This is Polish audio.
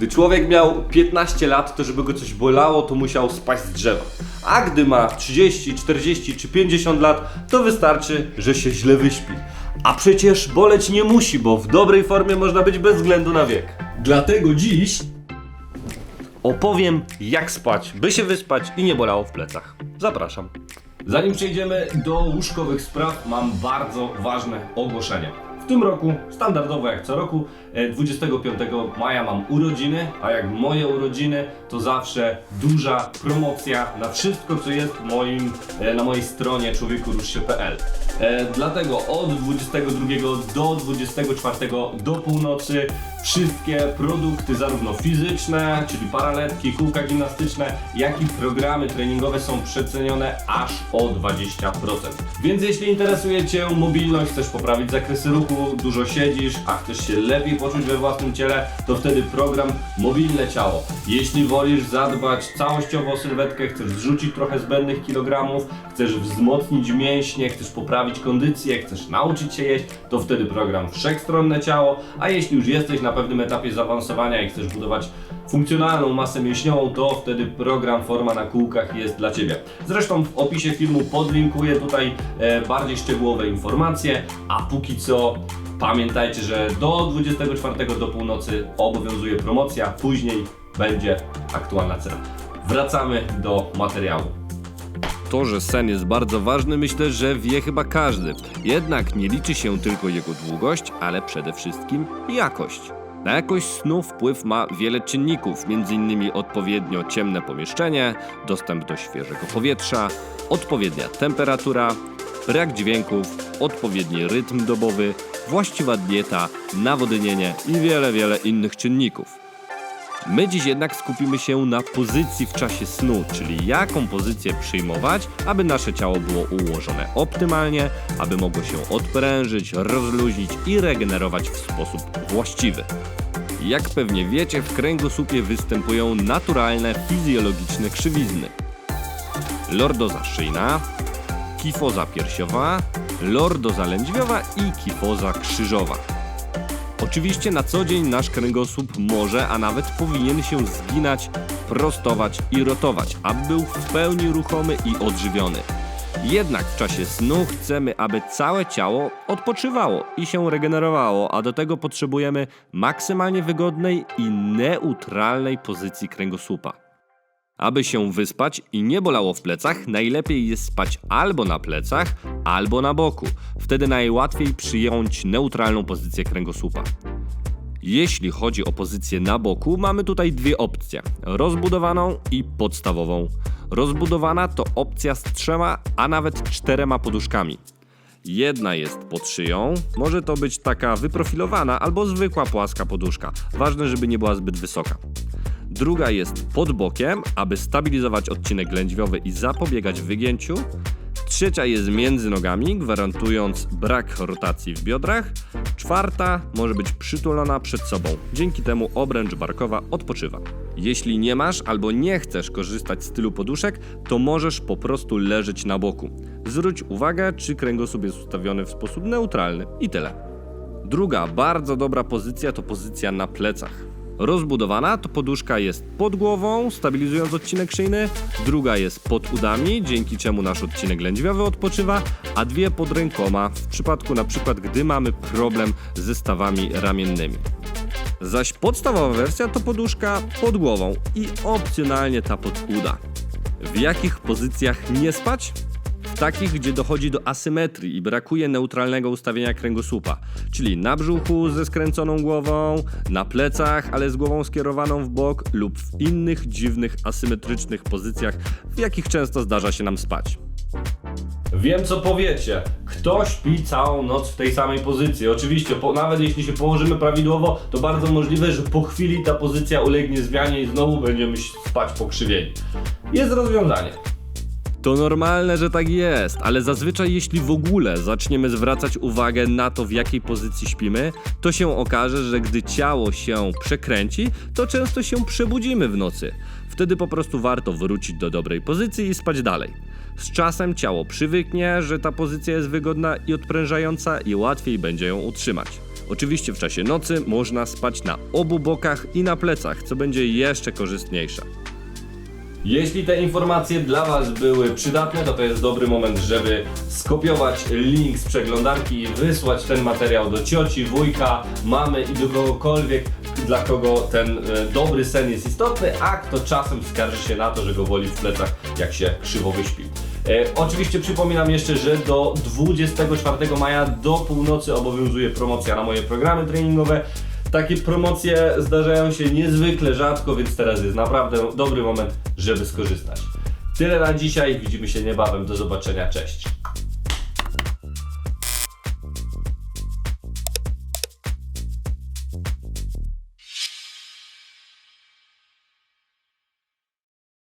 Gdy człowiek miał 15 lat, to żeby go coś bolało, to musiał spaść z drzewa. A gdy ma 30, 40 czy 50 lat, to wystarczy, że się źle wyśpi. A przecież boleć nie musi, bo w dobrej formie można być bez względu na wiek. Dlatego dziś opowiem, jak spać, by się wyspać i nie bolało w plecach. Zapraszam. Zanim przejdziemy do łóżkowych spraw, mam bardzo ważne ogłoszenie. Tym roku, standardowo jak co roku, e, 25 maja mam urodziny, a jak moje urodziny, to zawsze duża promocja na wszystko, co jest moim, e, na mojej stronie człowiekoruszsie.pl. E, Dlatego od 22 do 24 do północy wszystkie produkty, zarówno fizyczne, czyli paraletki, kółka gimnastyczne, jak i programy treningowe są przecenione aż o 20%. Więc jeśli interesuje Cię mobilność, chcesz poprawić zakresy ruchu, dużo siedzisz, a chcesz się lepiej poczuć we własnym ciele, to wtedy program Mobilne Ciało. Jeśli wolisz zadbać całościowo o sylwetkę, chcesz zrzucić trochę zbędnych kilogramów, chcesz wzmocnić mięśnie, chcesz poprawić kondycję, chcesz nauczyć się jeść, to wtedy program Wszechstronne Ciało, a jeśli już jesteś na pewnym etapie zaawansowania i chcesz budować funkcjonalną masę mięśniową, to wtedy program Forma na kółkach jest dla Ciebie. Zresztą w opisie filmu podlinkuję tutaj e, bardziej szczegółowe informacje, a póki co pamiętajcie, że do 24 do północy obowiązuje promocja, później będzie aktualna cena. Wracamy do materiału. To, że sen jest bardzo ważny, myślę, że wie chyba każdy. Jednak nie liczy się tylko jego długość, ale przede wszystkim jakość. Na jakość snu wpływ ma wiele czynników, m.in. odpowiednio ciemne pomieszczenie, dostęp do świeżego powietrza, odpowiednia temperatura, brak dźwięków, odpowiedni rytm dobowy, właściwa dieta, nawodnienie i wiele, wiele innych czynników. My dziś jednak skupimy się na pozycji w czasie snu, czyli jaką pozycję przyjmować, aby nasze ciało było ułożone optymalnie, aby mogło się odprężyć, rozluźnić i regenerować w sposób właściwy. Jak pewnie wiecie, w kręgosłupie występują naturalne fizjologiczne krzywizny. Lordoza szyjna, kifoza piersiowa, lordoza lędźwiowa i kifoza krzyżowa. Oczywiście na co dzień nasz kręgosłup może, a nawet powinien się zginać, prostować i rotować, aby był w pełni ruchomy i odżywiony. Jednak w czasie snu chcemy, aby całe ciało odpoczywało i się regenerowało, a do tego potrzebujemy maksymalnie wygodnej i neutralnej pozycji kręgosłupa. Aby się wyspać i nie bolało w plecach, najlepiej jest spać albo na plecach, albo na boku. Wtedy najłatwiej przyjąć neutralną pozycję kręgosłupa. Jeśli chodzi o pozycję na boku, mamy tutaj dwie opcje: rozbudowaną i podstawową. Rozbudowana to opcja z trzema, a nawet czterema poduszkami. Jedna jest pod szyją, może to być taka wyprofilowana albo zwykła płaska poduszka. Ważne, żeby nie była zbyt wysoka. Druga jest pod bokiem, aby stabilizować odcinek lędźwiowy i zapobiegać wygięciu. Trzecia jest między nogami, gwarantując brak rotacji w biodrach. Czwarta może być przytulona przed sobą. Dzięki temu obręcz barkowa odpoczywa. Jeśli nie masz albo nie chcesz korzystać z tylu poduszek, to możesz po prostu leżeć na boku. Zwróć uwagę, czy kręgosłup jest ustawiony w sposób neutralny i tyle. Druga bardzo dobra pozycja to pozycja na plecach. Rozbudowana to poduszka jest pod głową, stabilizując odcinek szyjny, druga jest pod udami, dzięki czemu nasz odcinek lędźwiowy odpoczywa, a dwie pod rękoma, w przypadku na przykład gdy mamy problem ze stawami ramiennymi. Zaś podstawowa wersja to poduszka pod głową i opcjonalnie ta pod uda. W jakich pozycjach nie spać? Takich, gdzie dochodzi do asymetrii i brakuje neutralnego ustawienia kręgosłupa, czyli na brzuchu ze skręconą głową, na plecach, ale z głową skierowaną w bok lub w innych dziwnych asymetrycznych pozycjach, w jakich często zdarza się nam spać. Wiem co powiecie. Kto śpi całą noc w tej samej pozycji? Oczywiście, po, nawet jeśli się położymy prawidłowo, to bardzo możliwe, że po chwili ta pozycja ulegnie zmianie i znowu będziemy spać pokrzywieni. Jest rozwiązanie. To normalne, że tak jest, ale zazwyczaj jeśli w ogóle zaczniemy zwracać uwagę na to, w jakiej pozycji śpimy, to się okaże, że gdy ciało się przekręci, to często się przebudzimy w nocy. Wtedy po prostu warto wrócić do dobrej pozycji i spać dalej. Z czasem ciało przywyknie, że ta pozycja jest wygodna i odprężająca i łatwiej będzie ją utrzymać. Oczywiście w czasie nocy można spać na obu bokach i na plecach, co będzie jeszcze korzystniejsze. Jeśli te informacje dla Was były przydatne, to to jest dobry moment, żeby skopiować link z przeglądarki i wysłać ten materiał do cioci, wujka, mamy i do kogokolwiek, dla kogo ten e, dobry sen jest istotny, a kto czasem skarży się na to, że go boli w plecach, jak się krzywo wyśpi. E, oczywiście przypominam jeszcze, że do 24 maja do północy obowiązuje promocja na moje programy treningowe. Takie promocje zdarzają się niezwykle rzadko, więc teraz jest naprawdę dobry moment, żeby skorzystać. Tyle na dzisiaj, widzimy się niebawem, do zobaczenia, cześć.